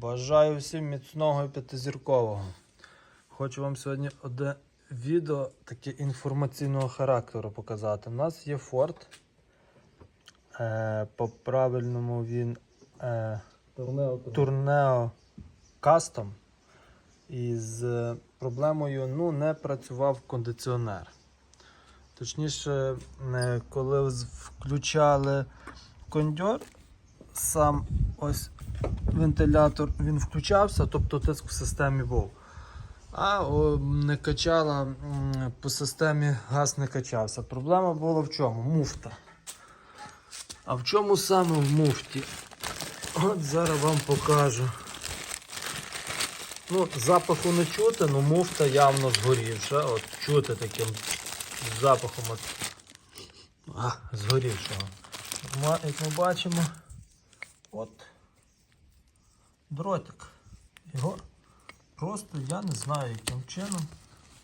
Бажаю всім міцного і п'ятизіркового. Хочу вам сьогодні одне відео таке інформаційного характеру показати. У нас є Ford. Е, по правильному він е, Tourneo Custom. І з проблемою ну, не працював кондиціонер. Точніше, е, коли включали кондьор, сам ось вентилятор він включався, тобто тиск в системі був. А о, не качала по системі газ не качався. Проблема була в чому? Муфта. А в чому саме в муфті? От зараз вам покажу. Ну, запаху не чути, але муфта явно згорівша. От чути таким запахом от, а, згорівшого. Як ми бачимо, от дротик. Його просто я не знаю яким чином.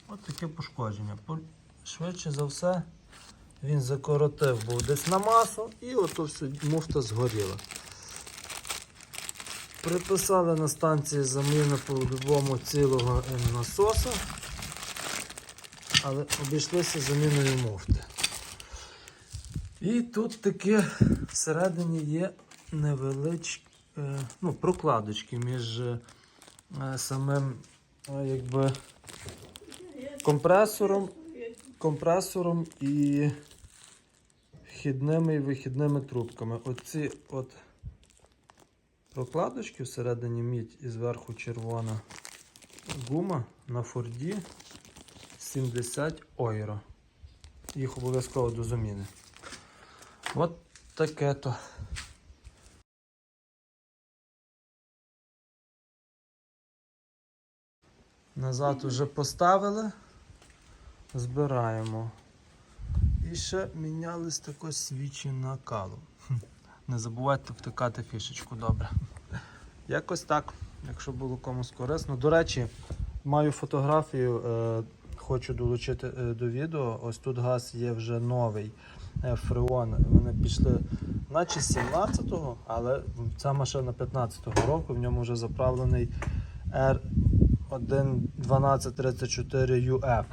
От таке пошкодження. Швидше за все він закоротив був десь на масу і ото все муфта згоріла. Приписали на станції заміну по-любому цілого е, насоса, але обійшлися заміною муфти. І тут таке всередині є невеличкі е, ну, прокладочки між е, самим е, якби, компресором, компресором і вхідними і вихідними трубками. Оці от прокладочки всередині мідь і зверху червона гума на Форді 70 ойро. Їх обов'язково до заміни. От таке то. Назад вже поставили, збираємо. І ще мінялись тако свічі на калу. Не забувайте втикати фішечку, добре. Якось так, якщо було комусь корисно. До речі, маю фотографію, е, хочу долучити е, до відео. Ось тут газ є вже новий е, Фреон. Вони пішли, наче 17-го, але ця машина 15-го року, в ньому вже заправлений R11234UF,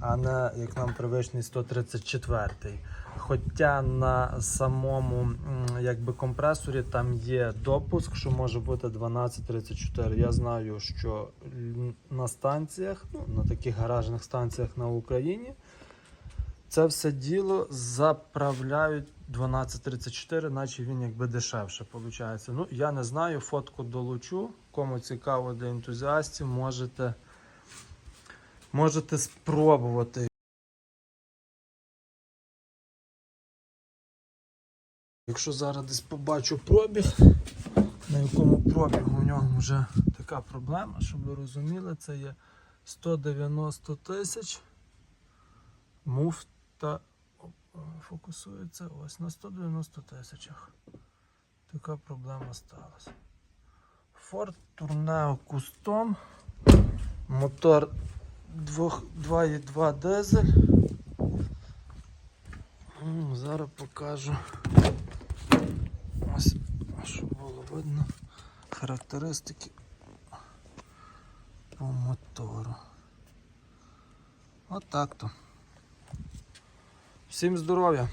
а не як нам привичний 134. Хоча на самому якби, компресорі там є допуск, що може бути 1234. Я знаю, що на станціях, ну, на таких гаражних станціях на Україні, це все діло заправляють 1234, наче він якби дешевше виходить. Ну, я не знаю, фотку долучу. Кому цікаво для ентузіастів, можете, можете спробувати. Якщо зараз десь побачу пробіг, на якому пробігу в нього вже така проблема, щоб ви розуміли, це є 190 тисяч. Муфта фокусується ось на 190 тисячах. Така проблема сталася. Ford Tourneo Custom. Мотор 2,2 дизель. Зараз покажу. Ось, щоб було видно характеристики по мотору. Отак то. Всім здоров'я!